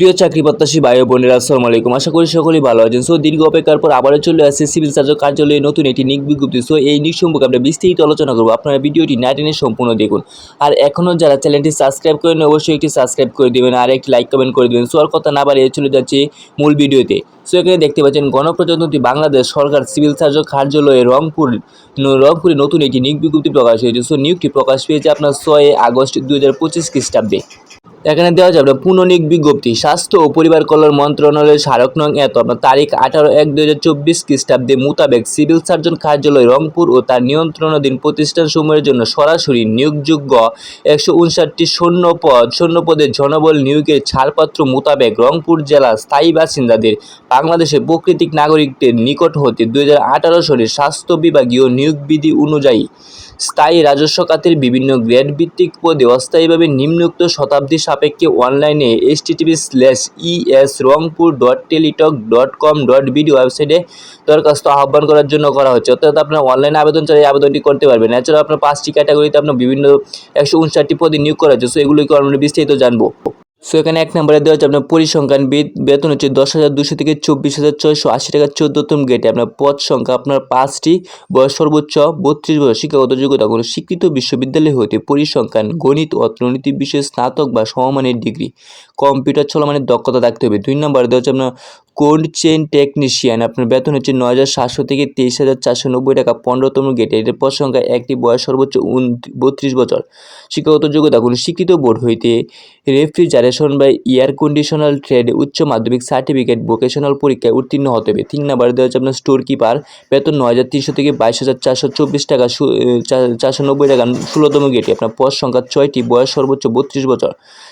প্রিয় চাকরি প্রত্যাশী ভাই বোনেরা, আসসালামু আলাইকুম। আশা করি সকলেই ভালো আছেন। সো, দীর্ঘ অপেক্ষার পর আবারও চলে আসছে সিভিল সার্জন কার্যালয়ে নতুন একটি নিক বিজ্ঞপ্তি। সো, এই নিক সম্পর্কে আমরা বিস্তারিত আলোচনা করব। আপনারা ভিডিওটি না টেনে সম্পূর্ণ দেখুন। আর এখনও যারা চ্যানেলটি সাবস্ক্রাইব করেন অবশ্যই একটি সাবস্ক্রাইব করে দেবেন আর একটি লাইক কমেন্ট করে দেবেন। সো, আর কথা না বাড়িয়ে চলে যাচ্ছে মূল ভিডিওতে। সো, এখানে দেখতে পাচ্ছেন, গণপ্রজাতন্ত্রী বাংলাদেশ সরকার সিভিল সার্জন কার্যালয়ে রংপুর রংপুরে নতুন একটি নিয়োগ বিজ্ঞপ্তি প্রকাশ হয়েছে। সো, নিয়োগটি প্রকাশ পেয়েছে আপনার ছয় আগস্ট দু হাজার পঁচিশ খ্রিস্টাব্দে। এখানে দেওয়া যাবে পুননিক বিজ্ঞপ্তি, স্বাস্থ্য ও পরিবার কল্যাণ মন্ত্রণালয়ের স্মারক নং এত তারিখ আঠারো এক দু হাজার চব্বিশ খ্রিস্টাব্দে মোতাবেক সিভিল সার্জন কার্যালয় রংপুর ও তার নিয়ন্ত্রণাধীন প্রতিষ্ঠান প্রতিষ্ঠানসমূহের জন্য সরাসরি নিয়োগযোগ্য একশো উনষাটটি শূন্য পদ শূন্য জনবল নিয়োগের ছাড়পত্র মোতাবেক রংপুর জেলার স্থায়ী বাসিন্দাদের বাংলাদেশের প্রকৃতিক নাগরিকদের নিকট হতে দুই হাজার আঠারো সালের স্বাস্থ্য বিভাগীয় নিয়োগ বিধি অনুযায়ী স্থায়ী রাজস্ব খাতের বিভিন্ন গ্রেড ভিত্তিক পদে অস্থায়ীভাবে নিম্নোক্ত শতাব্দী সাপেক্ষে অনলাইনে H TV slash E S Rangpur dot Teletalk dot com dot B D ওয়েবসাইটে দরখাস্ত আহ্বান করার জন্য করা হচ্ছে। অর্থাৎ আপনার অনলাইনে আবেদন চালিয়ে আবেদনটি করতে পারবেন। এছাড়াও আপনার পাঁচটি ক্যাটাগরিতে আপনার বিভিন্ন একশো উনষাটটি পদে নিয়োগ করা হচ্ছে। সো এগুলোকে আমরা বিস্তারিত জানব। সো এখানে এক নম্বরে দেওয়া হচ্ছে আপনার পরিসংখ্যান বে- বেতন হচ্ছে দশ হাজার দুশো থেকে চব্বিশ হাজার ছয়শো আশি টাকা চোদ্দতম গেটে আপনার পদ সংখ্যা আপনার পাঁচটি, বয়স সর্বোচ্চ বত্রিশ বয়স শিক্ষাগত যোগ্যতা কোনো স্বীকৃত বিশ্ববিদ্যালয় হতে পরিসংখ্যান, গণিত, অর্থনীতি বিষয়ে স্নাতক বা সমমানের ডিগ্রি। কম্পিউটার চলমানের দক্ষতা থাকতে হবে। দুই নম্বরে দেওয়া হচ্ছে আপনার কোল্ড চেন টেকনিশিয়ান। আপনার বেতন হচ্ছে নয় হাজার সাতশো থেকে তেইশ হাজার চারশো নব্বই টাকা, পনেরোতম গেটে। এটার পদ সংখ্যা একটি বয়স সর্বোচ্চ উন, বত্রিশ বছর। শিক্ষাগত যোগ্যতা কোনো শিক্ষিত বোর্ড হইতে রেফ্রিজারেশন বা এয়ার কন্ডিশনাল ট্রেডে, উচ্চ মাধ্যমিক সার্টিফিকেট, ভোকেশনাল পরীক্ষায় উত্তীর্ণ হতে হবে। তিন নাম্বারে দেওয়া হচ্ছে আপনার স্টোর কিপার বেতন নয় হাজার তিনশো থেকে বাইশ হাজার চারশো চব্বিশ টাকা চারশো নব্বই টাকা, ষোলোতম গেটে। আপনার পদ সংখ্যা ছয়টি বয়স সর্বোচ্চ বত্রিশ বছর।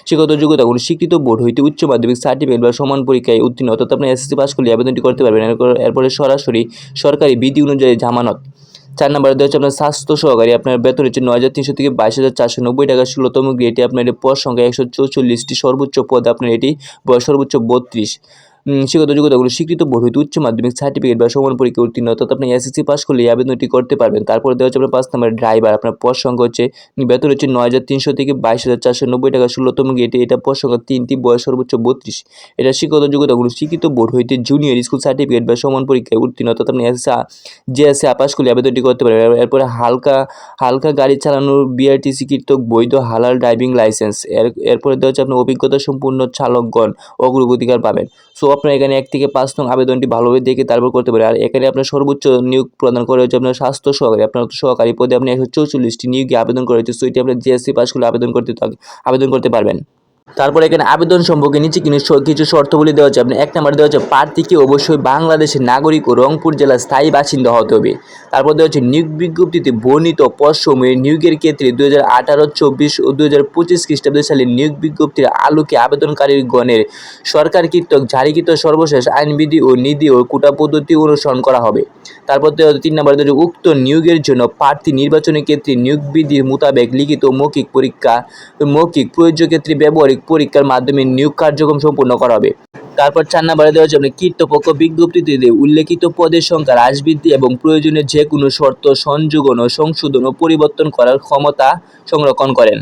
শিক্ষাগত যোগ্যতা কোনো স্বীকৃত বোর্ড হইতে উচ্চ মাধ্যমিক সার্টিফিকেট বা সমান পরীক্ষায় উত্তীর্ণ অর্থাৎ আপনি এসএসসি পাস করলে আবেদনটি করতে পারবেন। এরপর- সরাসরি সরকারি বিধি অনুযায়ী জামানত। চার নম্বরে দেওয়া হচ্ছে আপনার স্বাস্থ্য সহকারী। আপনার বেতন হচ্ছে নয় হাজার তিনশো থেকে বাইশ হাজার চারশো নব্বই টাকা। ষোলোতম গ্রেডে আপনার পদ সংখ্যা একশো চৌচল্লিশটি। সর্বোচ্চ পদ আপনার এটি বয়স সর্বোচ্চ বত্রিশ। শিক্ষাগত যোগ্যতাগুলো স্বীকৃত বোর্ড হইতে উচ্চ মাধ্যমিক সার্টিফিকেট বা সমান পরীক্ষা উত্তীর্ণ অর্থাৎ আপনি এসএসসি পাস করলে এই আবেদনটি করতে পারবেন। তারপরে দেওয়া হচ্ছে আপনার পাঁচ নম্বর ড্রাইভার আপনার পদ সংখ্যা হচ্ছে, বেতন হচ্ছে নয় হাজার তিনশো থেকে বাইশ হাজার চারশো নব্বই টাকা ষোলোতম গেটে এটা পদ সংখ্যা তিনটি, বয়স সর্বোচ্চ বত্রিশ। এটা শিক্ষাগত যোগ্যতাগুলো স্বীকৃত বোর্ড হইতে জুনিয়র স্কুল সার্টিফিকেট বা সমান পরীক্ষায় উত্তীর্ণ অর্থাৎ আপনি এসএসসি যে এসে আপাস করলে আবেদনটি করতে পারবেন। এরপরে হালকা হালকা গাড়ি চালানোর বিআরটিসি কৃতক বৈধ হালাল ড্রাইভিং লাইসেন্স এর এরপরে দেওয়া হচ্ছে আপনার অভিজ্ঞতা সম্পূর্ণ চালকগণ অগ্রগতিকার পাবেন। সো আপনার এখানে এক থেকে পাঁচ নং আবেদনটি ভালোভাবে দেখে তারপর করতে পারে। আর এখানে আপনার সর্বোচ্চ নিয়োগ প্রদান করা হয়েছে আপনার স্বাস্থ্য সহকারী। আপনার সহকারী পদে আপনি একশো চৌচল্লিশটি নিয়োগে আবেদন করা হয়েছে। সো আপনার জিএসসি পাস করলে আবেদন করতে আবেদন করতে পারবেন। তারপর এখানে আবেদন সম্পর্কে নিচে কিন্তু কিছু শর্তগুলি দেওয়া হচ্ছে আপনি এক নম্বর দেওয়া হচ্ছে প্রার্থীকে অবশ্যই বাংলাদেশের নাগরিক ও রংপুর জেলার স্থায়ী বাসিন্দা হতে হবে। তারপর দেওয়া হচ্ছে নিয়োগ বিজ্ঞপ্তিতে বর্ণিত পদসমূহে নিয়োগের ক্ষেত্রে দু হাজার আঠারো, চব্বিশ ও দু হাজার পঁচিশ খ্রিস্টাব্দ সালে নিয়োগ বিজ্ঞপ্তির আলোকে আবেদনকারীর গণের সরকার কর্তৃক জারিকৃত সর্বশেষ আইনবিধি ও নীতি ও কোটা পদ্ধতি অনুসরণ করা হবে। তারপর দেওয়া হচ্ছে তিন নম্বর দেওয়া উক্ত নিয়োগের জন্য প্রার্থী নির্বাচনের ক্ষেত্রে নিয়োগ বিধির মোতাবেক লিখিত মৌখিক পরীক্ষা, মৌখিক প্রয়োজ্য ক্ষেত্রে ব্যবহারিক পরীক্ষার মাধ্যমে নিয়োগ কার্যক্রম সম্পন্ন করা হবে। তারপর চার নম্বরে দেওয়া হচ্ছে কীর্তপক্ষ বিজ্ঞপ্তিতে উল্লেখিত পদের সংখ্যা হ্রাস বৃদ্ধি এবং প্রয়োজনে যে কোনো শর্ত সংযোজন ও সংশোধন ও পরিবর্তন করার ক্ষমতা সংরক্ষণ করেন।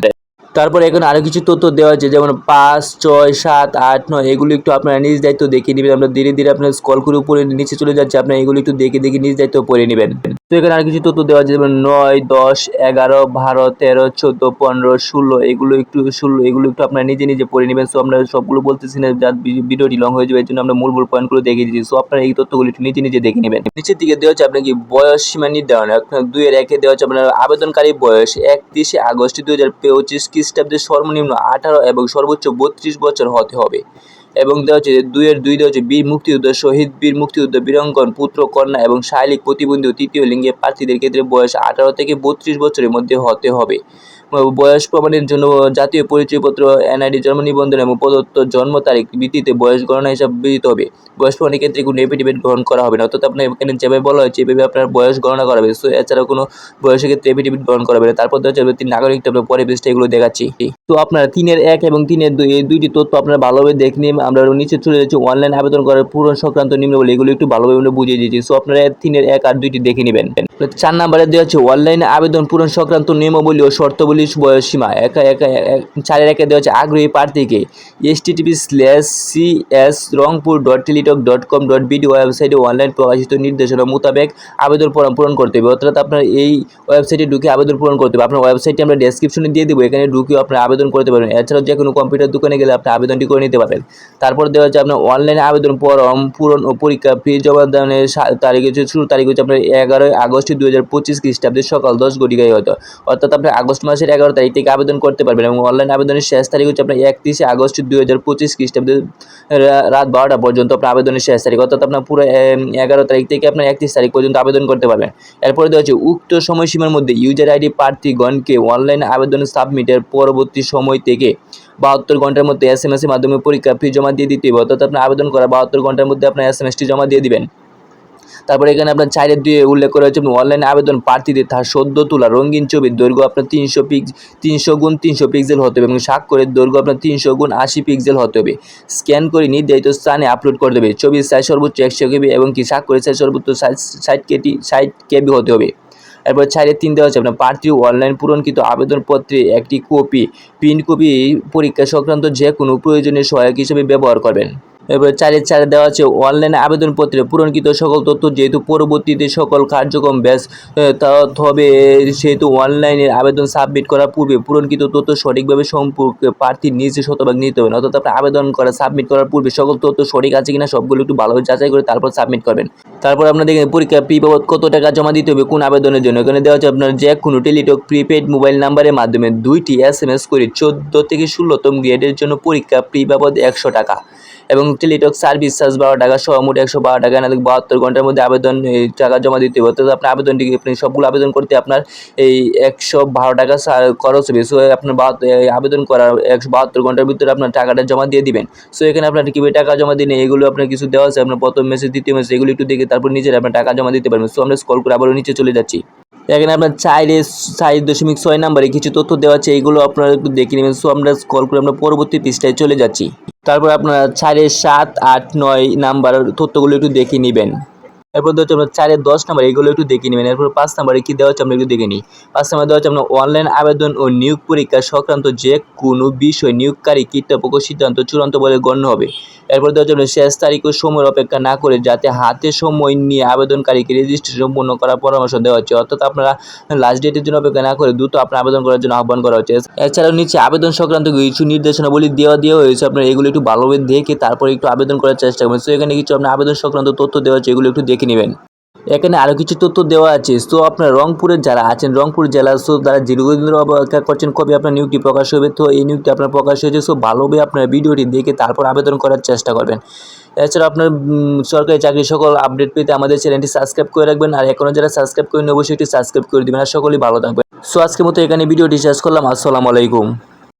তারপর এখন আরও কিছু তথ্য দেওয়া আছে যেমন পাঁচ, ছয়, সাত, আট, নয়, এগুলো একটু আপনারা নিজ দায়িত্ব দেখে নেবেন। আমরা ধীরে ধীরে আপনার স্কল করে উপরে নিচে চলে যাচ্ছে, আপনারা এগুলো একটু দেখে দেখে নিজ দায়িত্ব পড়ে নেবেন। তো এখানে আর কিছু তথ্য দেওয়া যেমন নয়, দশ, এগারো, বারো, তেরো, চোদ্দ, পনেরো, ষোলো, এগুলো একটু ষোলো, এগুলো একটু আপনারা নিজে নিজে পড়ে নেবেন। সো আমরা সবগুলো বলতেছি না যার ভিডিওটি লং হয়ে যাবে, এর জন্য আমরা মূল মূল পয়েন্টগুলো দেখিয়ে দিচ্ছি সো আপনারা এই তথ্যগুলো একটু নিজে নিজে দেখে নেবেন। নিচের দিকে দেওয়া হচ্ছে আপনার কি বয়স সীমা নির্ধারণ। দুইয়ের একে দেওয়া হচ্ছে আপনার আবেদনকারী বয়স একত্রিশে আগস্ট দুই হাজার পঁচিশ খ্রিস্টাব্দে সর্বনিম্ন আঠারো এবং সর্বোচ্চ বত্রিশ বছর হতে হবে। এবং দেওয়া হচ্ছে দুইয়ের দুই দেওয়া হচ্ছে বীর মুক্তিযুদ্ধ, শহীদ বীর মুক্তিযুদ্ধ, বীরঙ্গন, পুত্র, কন্যা এবং শারীরিক প্রতিবন্ধী তৃতীয় লিঙ্গের প্রার্থীদের ক্ষেত্রে বয়স আঠারো থেকে বত্রিশ বছরের মধ্যে হতে হবে। বয়স প্রমাণের জন্য জাতীয় পরিচয়পত্র, এনআইডি, জন্ম নিবন্ধন এবং প্রদত্ত জন্ম তারিখ ভিত্তিতে বয়স গণনা হিসাব বিদিত হবে। বয়স প্রমাণের ক্ষেত্রে কোনো এফিডেভিট গ্রহণ করা হবে না। অর্থাৎ আপনার এখানে যেভাবে বলা হয়েছে, এভাবে আপনার বয়স গণনা করা হবে। সো, এছাড়াও কোনো বয়সের ক্ষেত্রে এফিডেভিট গ্রহণ করা হবে না। তারপর হচ্ছে তিন নাগরিকটা আপনার পরে বেসটা এগুলো দেখাচ্ছি। তো আপনার তিনের এক এবং তিনের দুই, এই দুইটি তথ্য আপনারা ভালোভাবে দেখে নিন। আমরা নিচে চলে যাচ্ছি। অনলাইন আবেদন করার পূরণ সংক্রান্ত নিম্ন বলে এগুলো একটু ভালোভাবে আমরা বুঝিয়ে দিয়েছি। সো, আপনারা তিনের এক আর দুইটি দেখে নেবেন। চার নাম্বারে দেওয়া হচ্ছে অনলাইনে আবেদন পূরণ সংক্রান্ত নিয়মাবলী ও শর্তাবলী বত্রিশ বয়স সীমা একা একা চারের একে দেওয়া হচ্ছে আগ্রহী প্রার্থীকে। S T T P slash C S Rangpur dot Teletalk dot com dot B D ওয়েবসাইটে অনলাইন প্রকাশিত নির্দেশনা মোতাবেক আবেদন ফর্ম পূরণ করতে হবে। অর্থাৎ আপনার এই ওয়েবসাইটে ঢুকে আবেদন পূরণ করতে হবে। আপনার ওয়েবসাইটটি আমরা ডেসক্রিপশনে দিয়ে দেবো, এখানে ঢুকে আপনার আবেদন করতে পারবেন। এছাড়াও যে কোনো কম্পিউটার দোকানে গেলে আপনি আবেদনটি করে নিতে পারবেন। তারপর দেওয়া হচ্ছে আপনার অনলাইনে আবেদন ফর্ম পূরণ ও পরীক্ষা ফি জমা দানের সা- তারিখ হচ্ছে শুরু তারিখ হচ্ছে আপনার এগারোই আগস্ট দুই হাজার পঁচিশ খ্রিস্টাব্দে সকাল দশ ঘটিকায় হতো অর্থাৎ আপনি আগস্ট মাসের এগারো তারিখ থেকে আবেদন করতে পারবেন এবং অনলাইন আবেদনের শেষ তারিখ হচ্ছে আপনার একত্রিশে আগস্ট দুই হাজার পঁচিশ খ্রিস্টাব্দে রাত বারোটা পর্যন্ত আপনার আবেদনের শেষ তারিখ, অর্থাৎ আপনার পুরো এগারো তারিখ থেকে আপনার একত্রিশ তারিখ পর্যন্ত আবেদন করতে পারবেন। এরপরে দেওয়া হচ্ছে উক্ত সময়সীমার মধ্যে ইউজার আইডি প্রার্থীগণকে অনলাইন আবেদন সাবমিটের পরবর্তী সময় থেকে বাহাত্তর ঘণ্টার মধ্যে এস এম এর মাধ্যমে পরীক্ষা ফি জমা দিয়ে দিতে হবে, অর্থাৎ আপনার আবেদন করা বাহাত্তর ঘণ্টার মধ্যে আপনার এস এম এসটি জমা দিয়ে দিবেন। তারপরে এখানে আপনার চারের দুয়ে উল্লেখ করা হচ্ছে অনলাইন আবেদন প্রার্থীদের তার সদ্য তোলা রঙিন ছবির দৈর্ঘ্য আপনার তিনশো পিক্স তিনশো গুণ তিনশো পিক্সেল হতে হবে এবং স্বাক্ষরের দৈর্ঘ্য আপনার তিনশো গুণ আশি পিক্সেল হতে হবে। স্ক্যান করে নির্ধারিত স্থানে আপলোড করতে হবে। ছবির সাইজ সর্বোচ্চ একশো কেবি এবং কি স্বাক্ষরের সাইজ সর্বোচ্চ সাইজ ষাট কেটি, ষাট কেবি হতে হবে। এরপর চারের তিন দেওয়া হচ্ছে আপনার প্রার্থী অনলাইন পূরণকৃত আবেদনপত্রে একটি কপি প্রিন্ট কপি পরীক্ষা সংক্রান্ত যে কোনো প্রয়োজনীয় সহায়ক হিসেবে ব্যবহার করবেন। এবার চারের চারে দেওয়া আছে, অনলাইনে আবেদনপত্রে পূরণকৃত সকল তথ্য, যেহেতু পরবর্তীতে সকল কার্যক্রম ব্যাস তা হবে, সেহেতু অনলাইনে আবেদন সাবমিট করার পূর্বে পূরণকৃত তথ্য সঠিকভাবে সম্পর্কে প্রার্থীর নিজে শতভাগ নিতে হবে অর্থাৎ আপনি আবেদন করা, সাবমিট করার পূর্বে সকল তথ্য সঠিক আছে কিনা সবগুলো একটু ভালোভাবে যাচাই করে তারপর সাবমিট করবেন। তারপর আপনার দেখেন পরীক্ষা ফি বাবদ কত টাকা জমা দিতে হবে, কোন আবেদনের জন্য? এখানে দেওয়া হচ্ছে আপনার যে কোনো টেলিটক প্রিপেড মোবাইল নাম্বারের মাধ্যমে দুইটি এস এম এস করে চোদ্দ থেকে ষোলোতম গ্রেডের জন্য পরীক্ষা ফি বাবদ একশো টাকা। এবং টেলিটক সার্ভিস চার্জ বারো টাকা সহ মোট একশো বারো টাকা না বাহাত্তর ঘণ্টার মধ্যে আবেদন টাকা জমা দিতে হবে। অর্থাৎ আপনার আবেদনটি আপনি সবগুলো আবেদন করতে আপনার এই একশো বারো টাকা খরচ হবে। সো আপনার আবেদন করার একশো বাহাত্তর ঘণ্টার ভিতরে আপনার টাকাটা জমা দিয়ে দিবেন। সো, এখানে আপনার কীভাবে টাকা জমা দিন এগুলো আপনার কিছু দেওয়া আছে। আপনার প্রথম মেসেজ দ্বিতীয় মেসেজ এগুলো একটু দেখে তারপর নিজের আপনার টাকা জমা দিতে পারবেন। সো, আমরা স্কল করে আবারও নিচে চলে যাচ্ছি। এখানে আপনার চাইলে চার দশমিক ছয় নাম্বারে কিছু তথ্য দেওয়া আছে, এগুলো আপনারা একটু দেখে নেবেন। সো আমরা স্কল করে আমরা পরবর্তী পৃষ্ঠায় চলে যাচ্ছি। তারপর আপনারা চারের সাত, আট, নয় নাম্বার তথ্যগুলো একটু দেখে নেবেন। এরপর হচ্ছে আপনার চারের দশ নাম্বার, এগুলো একটু দেখে নেবেন। এরপর পাঁচ নাম্বারে কী দেওয়া হচ্ছে আমরা একটু দেখে নিই। পাঁচ নাম্বার দেওয়া হচ্ছে আপনার অনলাইন আবেদন ও নিয়োগ পরীক্ষা সংক্রান্ত যে কোনো বিষয় নিয়োগকারী কর্তৃপক্ষ সিদ্ধান্ত চূড়ান্ত বলে গণ্য হবে। এরপর দেওয়া হচ্ছে আপনার শেষ তারিখ ও সময়ের অপেক্ষা না করে যাতে হাতে সময় নিয়ে আবেদনকারীকে রেজিস্ট্রেশন সম্পূর্ণ করার পরামর্শ দেওয়া হচ্ছে। অর্থাৎ আপনারা লাস্ট ডেটের জন্য অপেক্ষা না করে দ্রুত আপনার আবেদন করার জন্য আহ্বান করা হচ্ছে। এছাড়াও নিচে আবেদন সংক্রান্ত কিছু নির্দেশনাবলী দেওয়া দেওয়া হয়েছে। আপনার এগুলো একটু ভালোভাবে দেখে তারপরে একটু আবেদন করার চেষ্টা করবেন। সো এখানে কিছু আপনার আবেদন সংক্রান্ত তথ্য দেওয়া হচ্ছে, এগুলো একটু দেখে নেবেন। এখানে আরও কিছু তথ্য দেওয়া আছে। সো আপনার রংপুরের যারা আছেন, রংপুর জেলা, সো তারা দীর্ঘদিন ধরে অপেক্ষা করছেন কবে আপনার নিয়োগটি প্রকাশ হবে। তো এই নিয়োগটি আপনার প্রকাশ হয়েছে, সো ভালোভাবে আপনার ভিডিওটি দেখে তারপর আবেদন করার চেষ্টা করবেন। এছাড়া আপনার সরকারি চাকরি সকল আপডেট পেতে আমাদের চ্যানেলটি সাবস্ক্রাইব করে রাখবেন। আর এখনও যারা সাবস্ক্রাইব করেন অবশ্যই একটি সাবস্ক্রাইব করে দেবেন। আর সকলেই ভালো থাকবেন। সো আজকের মতো এখানে ভিডিওটি শেষ করলাম। আসসালামু আলাইকুম।